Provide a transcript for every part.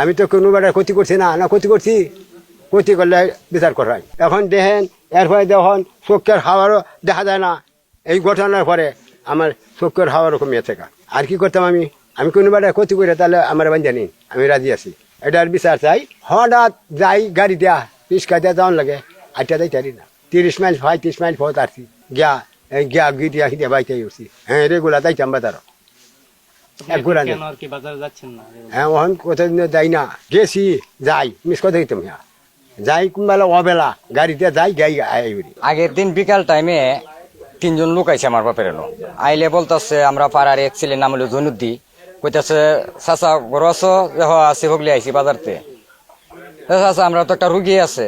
আমি তো কোনো বেড়া ক্ষতি করছি না না ক্ষতি করছি, ক্ষতি করলে বিচার করাই এখন দেখেন, এরপরে যখন চোখের হাওয়ারও দেখা যায় না। এই ঘটনার পরে আমার চোখের হাওয়ারও কমিয়ে থাকা। আর কি করতাম আমি? আমি কোনো বেড়া ক্ষতি করে তাহলে আমার বান্ধা নেই, আমি রাজি আছি। এটার বিচার চাই। হঠাৎ যাই গাড়ি দেয়া রিক্সা দেওয়া যাওয়ান লাগে। আটটা যাই তারি না। তিরিশ মাইল হয়, তিরিশ মাইল পথ আসছি গিয়া গিয়া গিয়ে হিদে বাইতে উঠছি। হ্যাঁ রেগুলা যাইতাম বাজারও। এক ঘোরা নেই কেন আর কি বাজারে যাচ্ছেন না? হ্যাঁ ওখান কোথাও যাই না। গেছি যাই মিস কথা দিতাম হ্যাঁ যাই কোনবেলা অবেলা গাড়িতে যাই গাই আগের দিন বিকাল টাইমে তিনজন লোক আইছে আমার বাপের এলো। আইলে বলতেছে আমরা পাড়ার এক ছেলের নাম হলো জনুদ্দি। কইতাছে চাচা ঘর আছো? আছি হগলি আইছি বাজারতে। "এ, চাচা আমরা তো একটা রুগী আছে।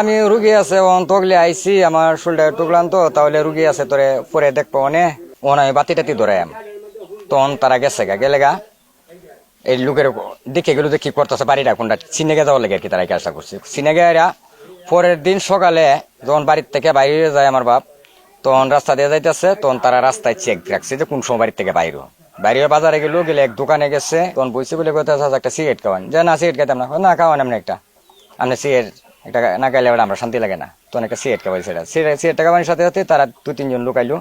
আমি রুগী আছে অন তগলে আইছি আমার শরীরটা টুকলাম তো তাহলে রুগী আছে তোরে পরে দেখব অনে? ওন আমি বাতি টাতি ধরাইম তখন তারা গেছে গা গেলে গা। এই লোকের দেখে গেল যে কি করতেছে বাড়িটা, কোনটা সিনেগে যাওয়ার লাগে আর কি তারা কাজটা করছে। সিনেগে এরা পরের দিন সকালে যখন বাড়ির থেকে বাইরে যায় আমার বাপ, তখন রাস্তা দিয়ে যাইতেছে, তখন তারা রাস্তায় চেক রাখছে যে কোন সময় বাড়ির থেকে বাইরে বাইরে বাজারে গেল, গেলে এক দোকানে গেছে, তখন বইছে বলে কথা একটা সিগারেট খাওয়ান। যে, না সিগারেট খাইতাম না। না, খাওয়ান এমনি একটা। আপনি সিগারেট একটা না খাইলে আমরা শান্তি লাগে না। তখন একটা সিগারেট খাওয়াই সেটা সিগারেট খাওয়ানোর সাথে সাথে তারা দু তিনজন লোক আইলো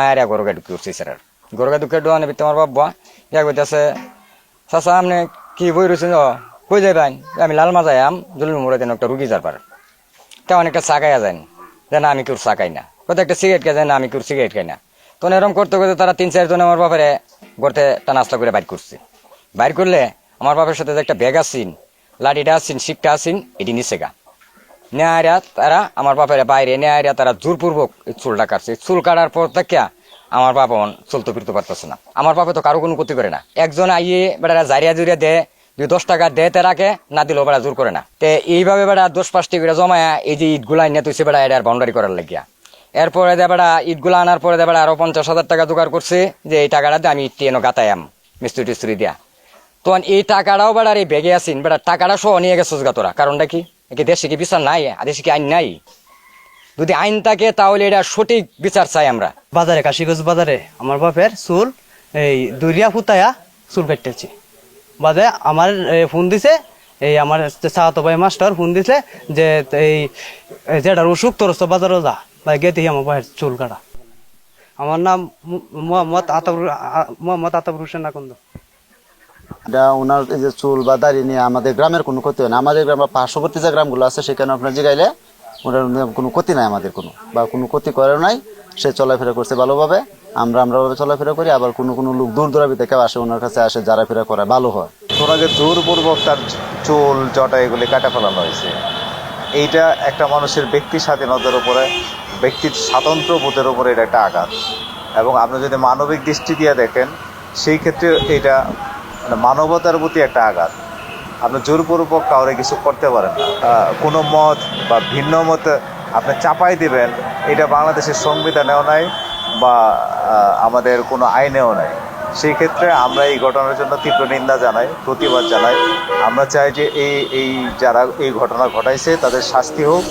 আর এক গরগা ঢুকে উঠছে সেটার গরগা ঢুকে ডোয়ানে তোমার বাবা। ইয়া কইতেছে চাচা, আপনি কি বই রয়েছেন ও কই যাবেন আমি লাল মাজাই আম জলুল মোড়ে দেন একটা রুগী যার পার কেমন একটা চা খাইয়া যান যে না আমি কেউ চা খাই না। কোথাও একটা সিগারেট খাই যায় না আমি কেউ সিগারেট খাই না। তখন এরকম করতে করতে তারা তিন চারজন আমার বাপেরে গড়তে টা নাস্তা করে বাইর করছে। বাইর করলে আমার বাপের সাথে যে একটা ব্যাগ আসিন লাঠিটা আসিন শিকটা আসিন এটি নিচে গা। নেয়ারা তারা আমার বাপের বাইরে নেয়ারা তারা জোরপূর্বক চুলটা কাটছে চুল কাটার পর থেকে আমার বাবা চলতে ফিরতে পারতেছে না। আমার বাপে তো কারও কোনো ক্ষতি করে না। একজন আইয়ে বেড়া জারিয়া জুড়িয়া দে দুই দশ টাকা দে তে রাখে, না দিলেও বেড়া জোর করে না। তে এইভাবে বেড়া দশ পাঁচটি করে জমায়া এই যে ইটগুলা নিয়ে তুইছে বেড়া, এটা বাউন্ডারি করার লাগিয়া। এরপরে দে বেড়া ইটগুলা আনার পরে দে বেড়া আরও পঞ্চাশ হাজার টাকা জোগাড় করছে, যে এই টাকাটা দিয়ে আমি ইট এনো গাতায়াম মিস্ত্রি টিস্ত্রি দিয়া। তখন এই টাকাটাও বেড়ার এই বেগে আসিন বেড়া টাকাটা সহ নিয়ে গেছে তোরা। কারণটা কি? দেশে কি বিচার নাই? দেশে কি আইন নাই? যদি আইন থাকে তাহলে এটা সঠিক বিচার চাই আমরা। বাজারে কাশিগঞ্জ বাজারে আমার বাপের চুল এই দুরিয়া ফুতায়া চুল কাটতেছি। বাদে আমার ফোন দিছে এই আমার চাহাতো ভাই মাস্টার ফোন দিছে যে এই যেটার অসুখ তোর তো বাজারে যা। ভাই গেতে আমার ভাইয়ের চুল কাটা। আমার নাম মোহাম্মদ আতাবুর মোহাম্মদ আতাবুর হোসেন আকন্দ এটা ওনার এই যে চুল বা দাড়ি নিয়ে আমাদের গ্রামের কোনো ক্ষতি হয় না। আমাদের গ্রামের পার্শ্ববর্তী যে গ্রামগুলো আছে সেখানে আপনার জিগাইলে ওনার কোনো ক্ষতি নাই আমাদের কোনো, বা কোনো ক্ষতি করার নাই, সে চলাফেরা করছে ভালোভাবে, আমরা আমরা ভাবে চলাফেরা করি, আবার কোনো কোনো লোক দূর দূরাবি থেকে আসে, ওনার কাছে আসে যারা ফেরা করে, ভালো হয়। ওনাকে জোরপূর্বক তার চুল, জটা এগুলি কাটা ফেলানো হয়েছে। এইটা একটা মানুষের ব্যক্তি স্বাধীনতার উপরে, ব্যক্তির স্বাতন্ত্র্য বোধের উপরে এটা একটা আঘাত। এবং আপনি যদি মানবিক দৃষ্টি দিয়ে দেখেন, সেই ক্ষেত্রে এটা মানে মানবতার প্রতি একটা আঘাত। আপনি জোরপূর্বক কাউরে কিছু করতে পারেন না। কোনো মত বা ভিন্ন মত আপনি চাপাই দিবেন, এটা বাংলাদেশের সংবিধানেও নাই বা আমাদের কোনো আইনেও নাই। সেই ক্ষেত্রে আমরা এই ঘটনার জন্য তীব্র নিন্দা জানাই, প্রতিবাদ জানাই। আমরা চাই যে এই এই যারা এই ঘটনা ঘটাইছে, তাদের শাস্তি হোক।